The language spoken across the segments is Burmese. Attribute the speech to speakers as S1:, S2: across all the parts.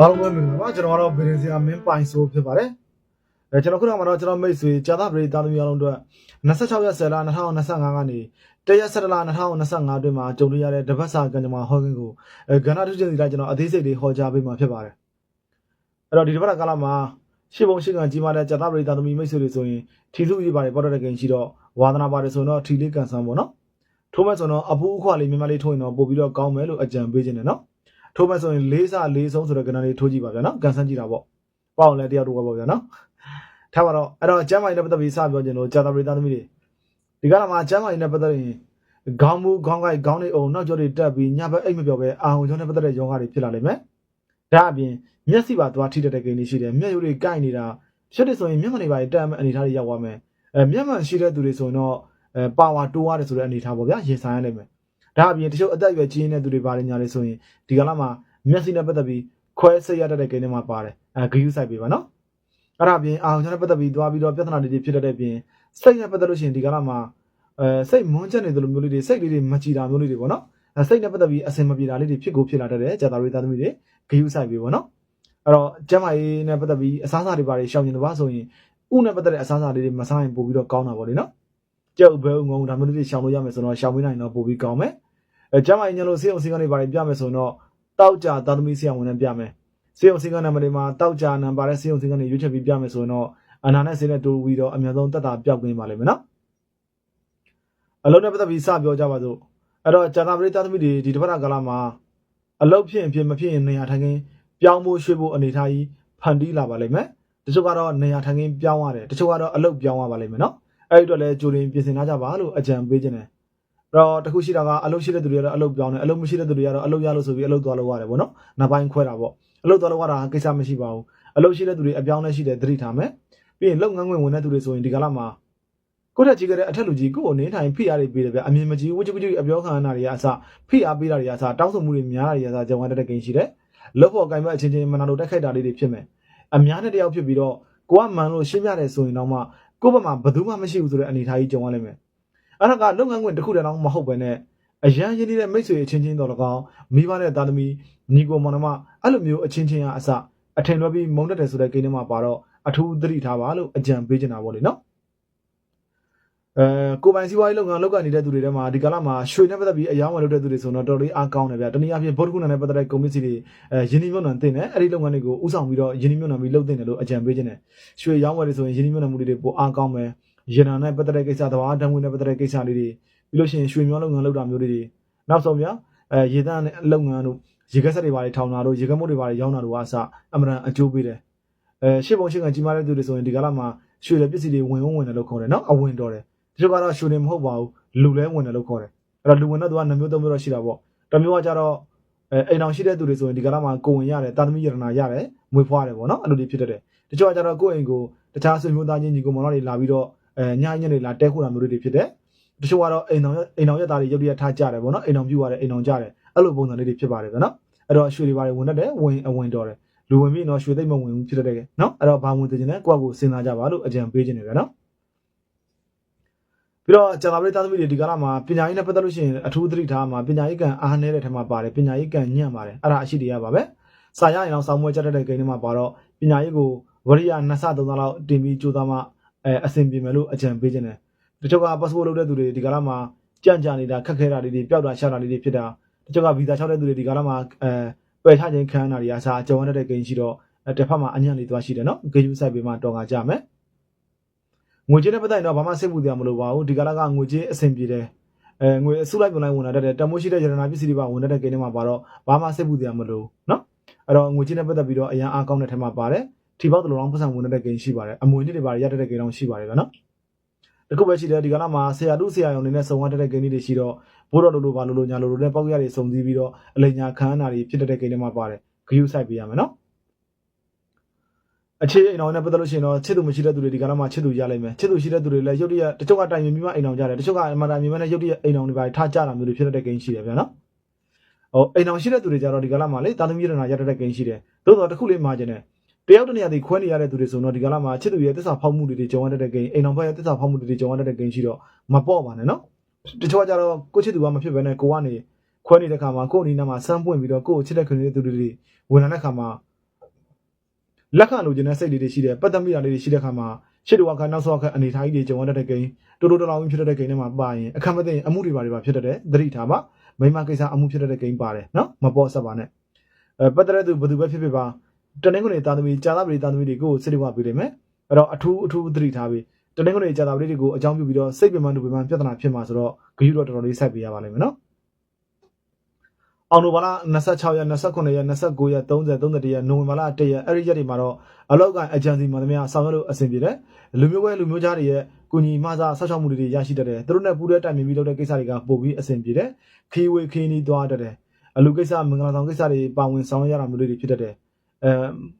S1: အားလုံးပဲမင်္ဂလာပါကျွန်တော်ကတော့ဗီဒီယိုဆရာမင်းပိုင်ဆိုဖြစ်ပါတယ်အဲကျွန်တော်ခုနကမှတော့ကျွန်တော်မိတ်ဆွေကြာသပရိသသားသမီးအားလုံးတို့26ရက်10လ2025ကနေတရက်17လ2025အတွင်းမှာကြုံတွေ့ရတဲ့တပတ်စာကံကြမ္မာဟောကင်းကိုအဲကဏ္ဍတစ်ချက်စီတိုင်းကျွန်တော်အသေးစိတ်လေးဟောကြားပေးမှာဖြစ်ပါတယ်အဲ့တော့ဒီတပတ်ကာလမှာရှေ့ဘုံရှေ့ကံကြီးမားတဲ့ကြာသပရိသသားသမီးမိတ်ဆွေတွေဆိုရင်ထီစုကြီးပါတယ်ပေါ်တဲ့ကိန်းရှိတော့ဝါသနာပါတယ်ဆိုတော့ထီလေးကန်ဆန်းပေါ့နော်ထိုးမဲ့ဆိုတော့အပူအခွာလေးမြမလေးထိုးရင်တော့ပို့ပြီးတော့ကောင်းမယ်လို့အကြံပေးခြင်းတယ်နော် ထိုးမဲ့ဆိုရင်လေးစားလေးဆုံးဆိုတဲ့ကဏ္ဍလေးထိုးကြည့်ပါဗျာနော်ကန်ဆန်းကြည့်တာပေါ့ပေါ့အောင်လဲတယောက်တော့ပေါ့ဗျာနော်ထားပါတော့အဲ့တော့ကျမ်းမာရေးနဲ့ပတ်သက်ပြီးစပြောခြင်းလို့ကြာတာပရိသတ်သမီးတွေဒီကနေ့မှာကျမ်းမာရေးနဲ့ပတ်သက်ရင်ခေါင်းမူခေါင်းကိုက်ခေါင်းလေးအောင်နောက်ကျောတွေတက်ပြီးညဘက်အိတ်မပြောပဲအာဟုံကျောင်းနဲ့ပတ်သက်တဲ့ယောဂတွေဖြစ်လာလိမ့်မယ်ဒါအပြင်မျက်စိပါသွားထိတတ်တဲ့ကိန်းလေးရှိတယ်မျက်ရည်တွေကိုက်နေတာဖြစ်တယ်ဆိုရင်မျက်မှန်တွေပါတက်မဲ့အနေထားတွေရောက်သွားမယ်အဲမျက်မှန်ရှိတဲ့သူတွေဆိုရင်တော့အဲပါဝါတိုးရတယ်ဆိုတဲ့အနေထားပေါ့ဗျာရင်ဆိုင်ရလိမ့်မယ် ဒါအပြင်တချို့အသက်အရွယ်ကြီးနေတဲ့သူတွေပါတယ်ညာလေးဆိုရင်ဒီကနေ့မှာမျက်စိနဲ့ပတ်သက်ပြီးခွဲစိတ်ရတတ်တဲ့ကိန်းတွေမှာပါတယ်အဲဂယုစိုက်ပေးပါနော်အဲ့ဒါအပြင်အာရုံနဲ့ပတ်သက်ပြီးသွားပြီးတော့ပြဿနာတွေဖြစ်တတ်တဲ့အပြင်စိတ်နဲ့ပတ်သက်လို့ရှိရင်ဒီကလာမှာအဲစိတ်မွန်းချက်နေသလိုမျိုးလေးတွေစိတ်လေးတွေမကြည်တာမျိုးလေးတွေပေါ့နော်အဲစိတ်နဲ့ပတ်သက်ပြီးအစင်မပြေတာလေးတွေဖြစ်ကိုဖြစ်လာတတ်တဲ့ဇာတာတွေသားသမီးတွေဂယုစိုက်ပေးပါနော်အဲ့တော့ကျမ်းမာရေးနဲ့ပတ်သက်ပြီးအစားအစာတွေပါတယ်ရှောင်ကျင်တပါဆိုရင်ဥနဲ့ပတ်သက်တဲ့အစားအစာလေးတွေမစားရင်ပို့ပြီးတော့ကောင်းတာပေါ့လေနော်ကြောက်ဘဲငုံဒါမျိုးလေးတွေရှောင်လို့ရမယ်ဆိုတော့ရှောင်ပေးနိုင်တော့ပို့ပြီးကောင်းမယ် အဲကျမ်းမာရေးညလို့စေအောင်စေကနေပါတယ်ပြမယ်ဆိုတော့တောက်ကြသာသမီဆရာဝန်နဲ့ပြမယ်စေုံစင်ကနံပါတ်တွေမှာတောက်ကြနံပါတ်တဲ့စေုံစင်ကနေရွေးချယ်ပြီးပြမယ်ဆိုရင်တော့အနာနဲ့ဆေးနဲ့တိုးပြီးတော့အများဆုံးတက်တာပျောက်ကင်းပါလိမ့်မယ်နော်အလုံးနဲ့ပတ်သက်ပြီးစပြောကြပါစို့အဲ့တော့ဂျာတာပရိသတ်သမီးတွေဒီတစ်ပတ်ကာလမှာအလုတ်ဖြစ်ရင်ဖြစ်မဖြစ်ရင်နေရာထိုင်ခင်းပြောင်းဖို့ရွှေ့ဖို့အနေထားကြီးဖန်တီးလာပါလိမ့်မယ်တချို့ကတော့နေရာထိုင်ခင်းပြောင်းရတယ်တချို့ကတော့အလုတ်ပြောင်းရပါလိမ့်မယ်နော်အဲ့ဒီတော့လည်းကြိုတင်ပြင်ဆင်ထားကြပါလို့အကြံပေးခြင်းတယ်အဲ့ တော့တခုရှိတာကအလုတ်ရှိတဲ့သူတွေကတော့အလုတ်ပြောင်းတယ်အလုတ်မရှိတဲ့သူတွေကတော့အလုတ်ရလို့ဆိုပြီးအလုတ်သွားလို့ရတယ်ပေါ့နော်နောက်ပိုင်းခွဲတာပေါ့အလုတ်သွားလို့ရတာကိစ္စမရှိပါဘူးအလုတ်ရှိတဲ့သူတွေအပြောင်းလဲရှိတဲ့သတိထားမယ်ပြီးရင်လုပ်ငန်းခွင်ဝင်တဲ့သူတွေဆိုရင်ဒီကလာမှာကိုယ့်ထက်ကြီးကြတဲ့အထက်လူကြီးကိုယ်ကိုနေထိုင်ဖိအားတွေပေးတယ်ဗျအမြင်မကြီးဝချဝချအပြောခံရတာတွေကအစဖိအားပေးတာတွေကအစတောင်းဆိုမှုတွေများတာတွေကအစကြောင်ဝတ်တဲ့ကိန်းရှိတယ်လုပ်ဖို့အကင်မဲ့အချင်းချင်းမနာလို့တက်ခိုက်တာလေးတွေဖြစ်မယ်အများနဲ့တယောက်ဖြစ်ပြီးတော့ကိုကမှန်လို့ရှင်းပြတယ်ဆိုရင်တော့မှကိုယ့်ဘက်မှာဘယ်သူမှမရှိဘူးဆိုတဲ့အနေအထားကြီးကြုံရလိမ့်မယ် အဲ့ဒါကလုပ်ငန်းခွင်တစ်ခုတည်းတော့မဟုတ်ပဲနဲ့အရန်ရင်းနေတဲ့မိတ်ဆွေအချင်းချင်းတော်၎င်းမိဘနဲ့သားသမီးညီကိုမောင်နှမအဲ့လိုမျိုးအချင်းချင်းအစအထင်လွဲပြီးမုန်းတတ်တယ်ဆိုတဲ့ကိန်းထဲမှာပါတော့အထူးသတိထားပါလို့အကြံပေးချင်တာပေါ့လေနော်အဲကိုပိုင်စီးပွားရေးလုပ်ငန်းလုပ်ကနေတဲ့သူတွေထဲမှာဒီကာလမှာရွှေနဲ့ပတ်သက်ပြီးအယောင်းဝယ်လုပ်တဲ့သူတွေဆိုတော့တော်တော်လေးအားကောင်းတယ်ဗျတနည်းအားဖြင့်ဗုဒ္ဓဂုဏနဲ့ပတ်သက်တဲ့ကုန်ပစ္စည်းတွေအဲယင်းနှိမ့်မြုံနှံတင်တယ်အဲ့ဒီလုပ်ငန်းတွေကိုဥဆောင်ပြီးတော့ယင်းနှိမ့်မြုံနှံပြီးလုပ်တင်တယ်လို့အကြံပေးခြင်းတယ်ရွှေရောင်းဝယ်တွေဆိုရင်ယင်းနှိမ့်မြုံနှံမှုတွေပိုအားကောင်းမယ် ရန်နာနဲ့ပတ်သက်တဲ့ကိစ္စတဘာဓာတ်ငွေနဲ့ပတ်သက်တဲ့ကိစ္စလေးတွေပြီးလို့ရှိရင်ရွှေမျောလုပ်ငန်းလုပ်တာမျိုးတွေနောက်ဆုံးဗျာအဲရေတန်းလုပ်ငန်းတို့ရေကက်ဆက်တွေပါတွေထောင်တာတို့ရေကက်မုတ်တွေပါတွေရောင်းတာတို့ကအစအမှန်အကျိုးပေးတယ်အဲရှစ်ပုံရှစ်ကကြီးမားတဲ့သူတွေဆိုရင်ဒီကာလမှာရွှေတဲ့ပစ္စည်းတွေဝင်ဝင်တယ်လို့ခေါ်တယ်နော်အဝင်တော်တယ်တချို့ကတော့ရွှေနေမဟုတ်ပါဘူးလူလဲဝင်တယ်လို့ခေါ်တယ်အဲ့တော့လူဝင်တော့သူကနှမျိုးသုံးမျိုးတော့ရှိတာပေါ့တစ်မျိုးကကြတော့အဲအိမ်အောင်ရှိတဲ့သူတွေဆိုရင်ဒီကာလမှာကိုဝင်ရတယ်တာသမီရတနာရတယ်မွေးဖွားတယ်ပေါ့နော်အဲ့လိုတွေဖြစ်တတ်တယ်တချို့ကကြတော့ကိုယ့်အိမ်ကိုတခြားဆွေမျိုးသားချင်းညီကိုမောင်နှမတွေလာပြီးတော့ အဲညညနေလာတဲခိုးတာမျိုးတွေဖြစ်တယ်တချို့ကတော့အိမ်အောင်အိမ်အောင်ရက်သားတွေရုပ်ရည်ထားကြတယ်ပေါ့နော်အိမ်အောင်ပြူရတယ်အိမ်အောင်ကြတယ်အဲ့လိုပုံစံလေးတွေဖြစ်ပါတယ်ဗျနော်အဲ့တော့ရွှေတွေပါတယ်ဝင်တတ်တယ်ဝင်အဝင်တော်တယ်လူဝင်ပြီးတော့ရွှေသိမ့်မဝင်ဘူးဖြစ်တတ်တယ်နော်အဲ့တော့ဘာဝင်သိချင်လဲကိုယ့်အကိုစဉ်းစားကြပါလို့အကြံပေးခြင်းတယ်ဗျနော်ပြီးတော့ကျွန်တော်တို့သားသမီးတွေဒီကာလမှာပညာရေးနဲ့ပတ်သက်လို့ရှိရင်အထူးသတိထားမှာပညာရေးကံအားနည်းတဲ့ထက်မှာပါတယ်ပညာရေးကံညံ့ပါတယ်အဲ့ဒါအရှိတရားပါပဲစာရရင်တော့စောင်းမွေးကြတဲ့ကိန်းတွေမှာပါတော့ပညာရေးကိုဝရိယနှစ်ဆသုံးဆလောက်တင်ပြီးကြိုးစားမှ အဲအဆင်ပြေမယ်လို့အကြံပေးခြင်းတယ်တချို့က passport လုပ်တဲ့သူတွေဒီကာလမှာကြံ့ကြာနေတာခက်ခဲတာလေးတွေပျောက်တာရှာတာလေးတွေဖြစ်တာတချို့ကဗီဇာလျှောက်တဲ့သူတွေဒီကာလမှာအဲပယ်ချခြင်းခံရတာတွေအစားအကြုံရတဲ့ကိန်းရှိတော့တစ်ဖက်မှာအညံ့လေးသွားရှိတယ်နော်ဂေယူဆိုင်ပေးမှာတော်ကကြမယ်ငွေကြေးနဲ့ပတ်သက်ရင်တော့ဘာမှစိတ်ပူစရာမလိုပါဘူးဒီကာလကငွေကြေးအဆင်ပြေတယ်အဲငွေအစုလိုက်ပုံလိုက်ဝင်လာတဲ့တမိုးရှိတဲ့ရတနာပစ္စည်းတွေပါဝင်တဲ့ကိန်းတွေမှာပါတော့ဘာမှစိတ်ပူစရာမလိုနော်အဲ့တော့ငွေကြေးနဲ့ပတ်သက်ပြီးတော့အရန်အားကောင်းတဲ့ထက်မှာပါတယ် ထီပေါက်တလူလောင်းပတ်စံဝင်တဲ့ကိန်းရှိပါတယ်အမွေနှစ်တွေပါရတဲ့ကိန်းတော့ရှိပါတယ်ဗျနော်တခုပဲရှိတယ်ဒီကလာမှာဆရာတုဆရာယုံနေနဲ့စုံရတဲ့ကိန်းတွေရှိတော့ဘိုးတော်လိုလိုပါလိုလိုညာလိုလိုနဲ့ပေါက်ရတွေစုံစည်းပြီးတော့အလိညာခန်းနာတွေဖြစ်တဲ့ကိန်းတွေမှာပါတယ်ဂယုဆိုင်ပေးရမယ်နော်အခြေအိမ်အောင်နဲ့ပတ်သက်လို့ရှိရင်တော့ချစ်သူမရှိတဲ့သူတွေဒီကလာမှာချစ်သူရလိမ့်မယ်ချစ်သူရှိတဲ့သူတွေလည်းရုပ်တရက်တချို့ကတိုင်မြင်ပြီးမှအိမ်အောင်ကြတယ်တချို့ကအမှန်တိုင်မြင်မှလည်းရုပ်တရက်အိမ်အောင်တွေပါထားကြတာမျိုးတွေဖြစ်တဲ့ကိန်းရှိတယ်ဗျာနော်ဟိုအိမ်အောင်ရှိတဲ့သူတွေကြတော့ဒီကလာမှာလေတာသမီးရတနာရတဲ့ကိန်းရှိတယ်သို့တော့တစ်ခုလေးမှာကျင်တယ် တယောက်တနေရာဒီခွဲနေရတဲ့သူတွေဆိုတော့ဒီကလာမှာချစ်သူရဲ့တစ္ဆာဖောက်မှုတွေကြုံရတဲ့ကိန်းအိမ်အောင်ဘက်ရဲ့တစ္ဆာဖောက်မှုတွေကြုံရတဲ့ကိန်းရှိတော့မပေါ့ပါနဲ့နော်တချို့ကကြတော့ကိုချစ်သူကမဖြစ်ဘဲနဲ့ကိုကနေခွဲနေတဲ့ခါမှာကိုအနီးနားမှာစမ်းပွင့်ပြီးတော့ကိုကိုချစ်တဲ့ခင်တဲ့သူတွေဝင်လာတဲ့ခါမှာလက်ခံလိုချင်တဲ့စိတ်လေးတွေရှိတယ်ပတ်သက်မိတာလေးတွေရှိတဲ့ခါမှာရှစ်တဝါခနောက်ဆော့ခအနေထားကြီးတွေကြုံရတဲ့ကိန်းတိုးတိုးတလောင်ဖြစ်တဲ့ကိန်းတွေမှာပါရင်အခက်မသိရင်အမှုတွေပါတွေပါဖြစ်တဲ့သတိထားပါမိမကိစ္စအမှုဖြစ်တဲ့ကိန်းပါတယ်နော်မပေါ်ဆက်ပါနဲ့အဲပတ်သက်တဲ့သူဘယ်သူပဲဖြစ်ဖြစ်ပါ တနင်္ဂနွေတာသမီကြာသပတေးတာသမီတွေကိုစစ်တဝါပေးလိမ့်မယ်အဲ့တော့အထူးအထူးသတိထားပြီးတနင်္ဂနွေကြာသပတေးတွေကိုအကြောင်းပြုပြီးတော့စိတ်ပင်ပန်းဒုပင်ပန်းပြဿနာဖြစ်မှာဆိုတော့ဂရုတော့တော်တော်လေးစိုက်ပေးရပါလိမ့်မယ်နော်အော်နိုဘာလ26ရက်29ရက်29ရက်30 31ရက်နိုဝင်ဘာလ1ရက်အဲ့ဒီရက်တွေမှာတော့အလောက်ကန် agency မှာတည်းများဆောင်ရွက်လို့အဆင်ပြေတယ်လူမျိုးပဲလူမျိုးသားတွေရဲ့ကုညီမစားဆောက်ရှောက်မှုတွေရရှိတတ်တယ်သူတို့နဲ့ပူးတဲ့တိုင်ပင်ပြီးလုပ်တဲ့ကိစ္စတွေကပို့ပြီးအဆင်ပြေတယ်ခီးဝေးခီးနီးသွားတတ်တယ်အလူကိစ္စမင်္ဂလာဆောင်ကိစ္စတွေပါဝင်ဆောင်ရွက်ရတာမျိုးတွေဖြစ်တတ်တယ် အဲ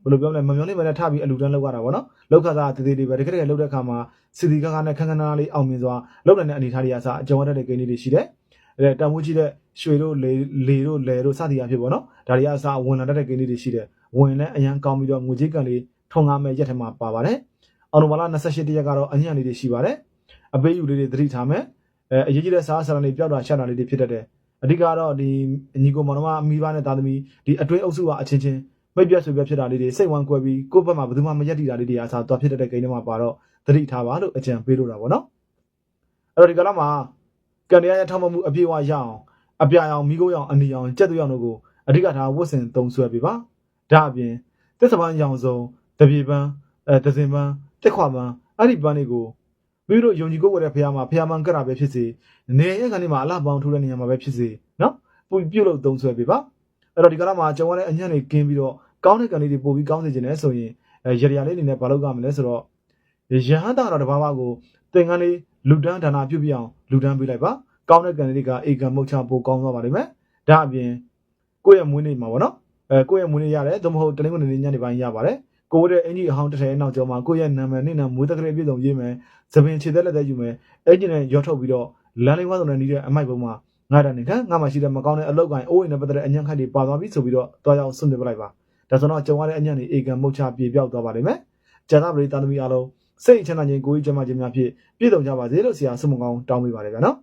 S1: ဘယ်လိုပြောမလဲမမျောလေးပဲနဲ့ထပြီးအလူတန်းလောက်ရတာပေါ့နော်လောက်ခစားတည်တည်လေးပဲတကယ်တကယ်လောက်တဲ့အခါမှာစီစီကားကားနဲ့ခန်းခန်းနားလေးအောင်မြင်စွာလောက်နိုင်တဲ့အနေအထားတွေအစားအကြုံရတဲ့ကိန်းလေးတွေရှိတယ်အဲတန်ဖိုးကြီးတဲ့ရွှေတို့လေလေတို့လဲတို့စသည်အဖြစ်ပေါ့နော်ဒါတွေကအစားဝင်လာတတ်တဲ့ကိန်းလေးတွေရှိတယ်ဝင်လဲအရန်ကောင်းပြီးတော့ငွေကြေးကန်လေးထုံငါမဲ့ရက်ထဲမှာပါပါတယ်အော်နိုဘာလ28ရက်ကတော့အညံ့လေးတွေရှိပါတယ်အပေးယူလေးတွေသတိထားမယ်အဲအရေးကြီးတဲ့စားဆရာလေးပျောက်တာရှက်တာလေးတွေဖြစ်တတ်တယ်အဓိကတော့ဒီညီကိုမောင်နှမမိဘနဲ့သားသမီးဒီအတွင်းအုပ်စုကအချင်းချင်း မိတ်ပြတ်ဆွေပြတ်ဖြစ်တာလေးတွေစိတ်ဝမ်းကွဲပြီးကိုယ့်ဘက်မှာဘယ်သူမှမရက်တီတာလေးတွေအစားသွားဖြစ်တတ်တဲ့ကိန်းတွေမှာပါတော့သတိထားပါလို့အကြံပေးလို့တာပေါ့နော်အဲ့တော့ဒီကလာမှာကန်တရားရဲ့ထောက်မမှုအပြည့်အဝရအောင်အပြာရောင်မိခိုးရောင်အနီရောင်ကြက်သွေးရောင်တို့ကိုအဓိကထားဝတ်ဆင်သုံးဆွဲပေးပါဒါအပြင်သစ္စာပန်းရောင်စုံတပြေပန်းအဲဒဇင်ပန်းတက်ခွာပန်းအဲ့ဒီပန်းတွေကိုမိတို့ယုံကြည်ကိုယ်ဝတဲ့ဖះမှာဖះမှန်ကတ်တာပဲဖြစ်စေနေရဲ့ကနေမှာအလှပေါင်းထိုးတဲ့နေရာမှာပဲဖြစ်စေနော်ပြုပြုတ်လို့သုံးဆွဲပေးပါအဲ့တော့ဒီကလာမှာကျွန်တော်လည်းအညံ့နေကင်းပြီးတော့ ကောင်းတဲ့ကန်လေးတွေပို့ပြီးကောင်းစေချင်တယ်ဆိုရင်အဲရရလေးအနေနဲ့ဘာလုပ်ကြမလဲဆိုတော့ရဟန်းတာတော်တစ်ပါးပါးကိုသင်္ကန်းလေးလူတန်းဒါနာပြုတ်ပြအောင်လူတန်းပေးလိုက်ပါကောင်းတဲ့ကန်လေးတွေကအေကံမုတ်ချပို့ကောင်းသွားပါလိမ့်မယ်ဒါအပြင်ကိုယ့်ရဲ့မွေးနေ့မှာပေါ့နော်အဲကိုယ့်ရဲ့မွေးနေ့ရတယ်သို့မဟုတ်တနင်္ဂနွေနေ့ညနေပိုင်းရပါတယ်ကိုယ့်ရဲ့အင်ကြီးအဟောင်းတစ်ထည်နောက်ကျော်မှာကိုယ့်ရဲ့နာမည်နေ့နာမွေးတက်ကလေးပြည့်စုံရေးမယ်သပင်ခြေသက်လက်သက်ယူမယ်အဲ့ဒီနဲ့ရောထုတ်ပြီးတော့လမ်းလေးဝါးစုံနဲ့နီးတဲ့အမိုက်ပုံမှာငါတန်းနေခငါမှရှိတဲ့မကောင်းတဲ့အလောက်ကိုင်းအိုးအိမ်နဲ့ပတ်သက်တဲ့အညံ့ခိုက်တွေပါသွားပြီဆိုပြီးတော့တွားရောက်ဆွန့်ပြပလိုက်ပါ ဒါဆိုတော့ကြုံရတဲ့အညံ့တွေအေကံမုတ်ချပြေပြောက်သွားပါလိမ့်မယ်ကျန်တဲ့ပရိသတ်သမီးအားလုံးစိတ်ချမ်းသာခြင်းကိုယ်ကြီးကျန်းမာခြင်းများဖြင့်ပြည့်စုံကြပါစေလို့ဆရာဆုမကောင်းတောင်းပေးပါတယ်ဗျာနော်